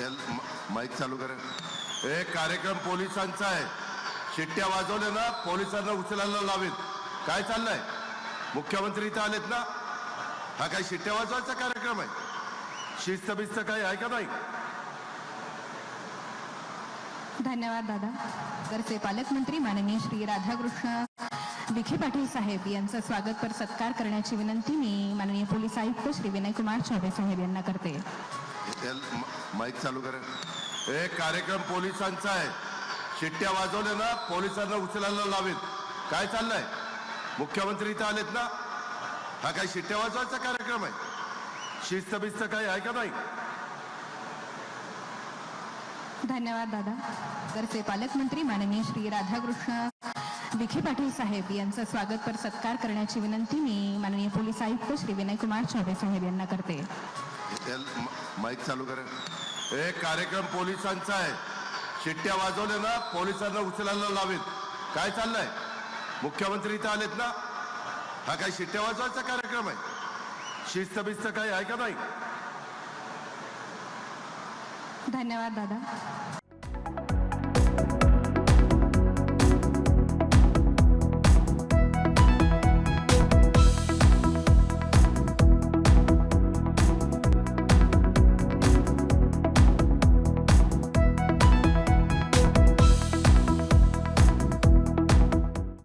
L mic चालू करा. हे कार्यक्रम पोलिसांचा आहे. शिट्ट्या वाजवल्या ना पोलिसांना उचलायला लावेत. काय चाललंय? मुख्यमंत्री इथं आलेत ना? हा काही शिट्ट्या वाजवायचा कार्यक्रम आहे? शिस्त बिस्त काही आहे का नाही? धन्यवाद दादा. नगरचे पालकमंत्री माननीय श्री राधाकृष्ण विखे पाटील साहेब यांचं स्वागतपर सत्कार करण्याची विनंती मी माननीय पोलीस आयुक्त श्री विनयकुमार चौबे साहेब यांना करते. माईक चालू करा. हे कार्यक्रम पोलिसांचा आहे. शिट्ट्या वाजवल्या ना पोलिसांना उचलायला लावेत. काय चाललंय? मुख्यमंत्री इथं आलेत ना? हा काही शिट्ट्या वाजवायचा कार्यक्रम आहे? शिस्त बिस्त काही आहे का नाही? धन्यवाद दादा. नगरचे पालकमंत्री माननीय श्री राधाकृष्ण विखे पाटील साहेब यांचा स्वागतपर सत्कार करण्याची विनंती मी माननीय पोलीस आयुक्त श्री विनयकुमार चौबे साहेब यांना करते. एल माईक चालू करा हे कार्यक्रम पोलिसांचा आहे. शिट्ट्या वाजवले ना पोलिसांना उचलायला लावेत. काय चाललंय? मुख्यमंत्री इथं आलेत ना? हा काही शिट्ट्या वाजवायचा कार्यक्रम आहे? शिस्त बिस्त काही आहे का नाही? धन्यवाद दादा.